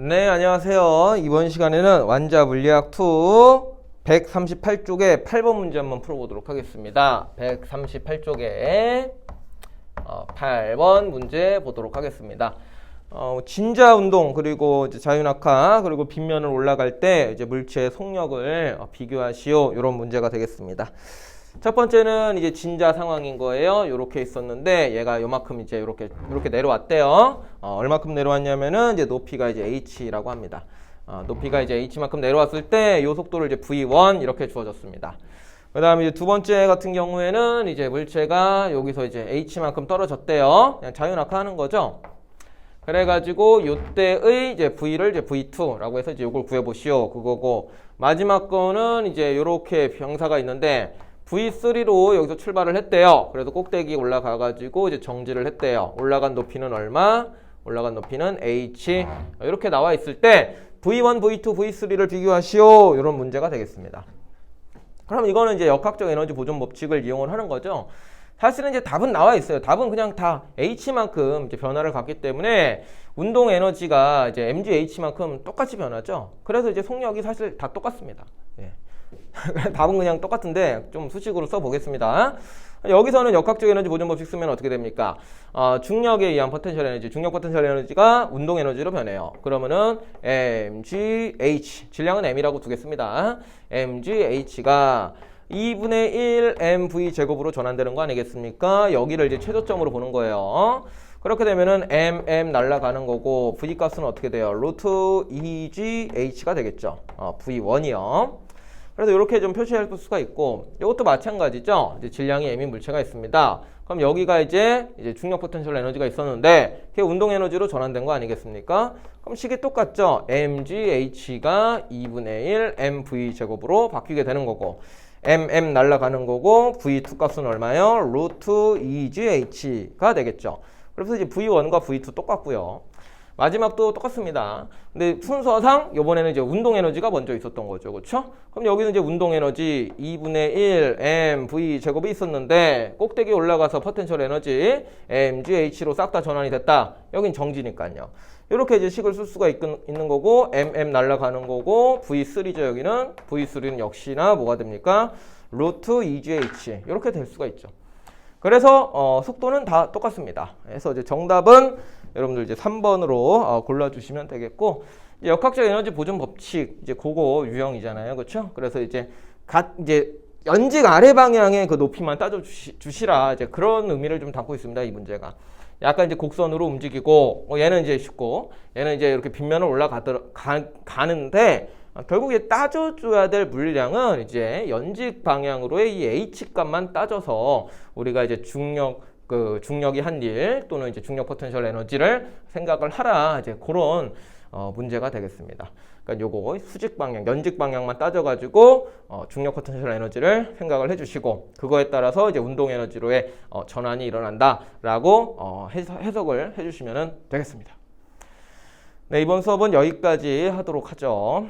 네, 안녕하세요. 이번 시간에는 완자 물리학 2 138쪽에 8번 문제 한번 풀어보도록 하겠습니다. 138쪽에 어, 8번 문제 보도록 하겠습니다. 어, 진자 운동 그리고 이제 자유낙하 그리고 빗면을 올라갈 때 이제 물체의 속력을 어, 비교하시오 이런 문제가 되겠습니다. 첫 번째는 이제 진자 상황인 거예요. 이렇게 있었는데 얘가 요만큼 이제 이렇게 이렇게 내려왔대요. 어, 얼마큼 내려왔냐면은 이제 높이가 이제 h라고 합니다. 어, 높이가 이제 h만큼 내려왔을 때이 속도를 이제 v1 이렇게 주어졌습니다. 그다음에 이제 두 번째 같은 경우에는 이제 물체가 여기서 이제 h만큼 떨어졌대요. 그냥 자유낙하하는 거죠. 그래가지고 요때의 이제 v를 이제 v2라고 해서 이제 요걸 구해보시오 그거고 마지막 거는 이제 요렇게 병사가 있는데 v3로 여기서 출발을 했대요. 그래서 꼭대기 올라가가지고 이제 정지를 했대요. 올라간 높이는 얼마? 올라간 높이는 h 이렇게 나와 있을 때 v1, v2, v3를 비교하시오 이런 문제가 되겠습니다. 그럼 이거는 이제 역학적 에너지 보존 법칙을 이용을 하는 거죠. 사실은 이제 답은 나와 있어요. 답은 그냥 다 h만큼 이제 변화를 갖기 때문에 운동 에너지가 이제 mgh만큼 똑같이 변하죠. 그래서 이제 속력이 사실 다 똑같습니다. 예. 답은 그냥 똑같은데 좀 수식으로 써보겠습니다. 여기서는 역학적 에너지 보존 법칙 쓰면 어떻게 됩니까? 어, 중력에 의한 포텐셜 에너지, 중력 포텐셜 에너지가 운동 에너지로 변해요. 그러면은 mgh 질량은 m이라고 두겠습니다. mgh가 2분의 1 mv 제곱으로 전환되는 거 아니겠습니까? 여기를 이제 최저점으로 보는 거예요. 그렇게 되면은 mm 날라가는 거고 v 값은 어떻게 돼요? 루트 2gh가 되겠죠. 어, v1이요. 그래서 이렇게 좀 표시할 수가 있고 이것도 마찬가지죠. 이제 질량이 m인 물체가 있습니다. 그럼 여기가 이제 이제 중력 포텐셜 에너지가 있었는데 그게 운동 에너지로 전환된 거 아니겠습니까? 그럼 식이 똑같죠. mgh가 2분의 1 mv 제곱으로 바뀌게 되는 거고 mm 날라가는 거고 v2 값은 얼마요? 루트 2gh가 되겠죠. 그래서 이제 v1과 v2 똑같고요. 마지막도 똑같습니다. 근데 순서상 이번에는 이제 운동 에너지가 먼저 있었던 거죠. 그렇죠? 그럼 여기는 이제 운동 에너지 2분의 1 mv 제곱이 있었는데 꼭대기 올라가서 포텐셜 에너지 mgh로 싹 다 전환이 됐다. 여긴 정지니까요. 이렇게 이제 식을 쓸 수가 있, 는 거고 mm 날라가는 거고 v3죠. 여기는 v3는 역시나 뭐가 됩니까? 루트 2gh 이렇게 될 수가 있죠. 그래서 어, 속도는 다 똑같습니다. 그래서 이제 정답은 여러분들 이제 3번으로 어, 골라주시면 되겠고 역학적 에너지 보존 법칙 이제 그거 유형이잖아요, 그렇죠? 그래서 이제 갓 이제 연직 아래 방향의 그 높이만 따져 주시, 라 이제 그런 의미를 좀 담고 있습니다, 이 문제가. 약간 이제 곡선으로 움직이고 어, 얘는 이제 쉽고 얘는 이제 이렇게 빗면을 올라가더 가, 가는데 어, 결국에 따져줘야 될 물량은 이제 연직 방향으로의 이 h 값만 따져서 우리가 이제 중력 그 중력이 한 일 또는 이제 중력 포텐셜 에너지를 생각을 하라 이제 그런 어, 문제가 되겠습니다. 그러니까 요거 수직 방향, 연직 방향만 따져가지고 어, 중력 포텐셜 에너지를 생각을 해주시고 그거에 따라서 이제 운동 에너지로의 어, 전환이 일어난다라고 어, 해석 을 해주시면 되겠습니다. 네 이번 수업은 여기까지 하도록 하죠.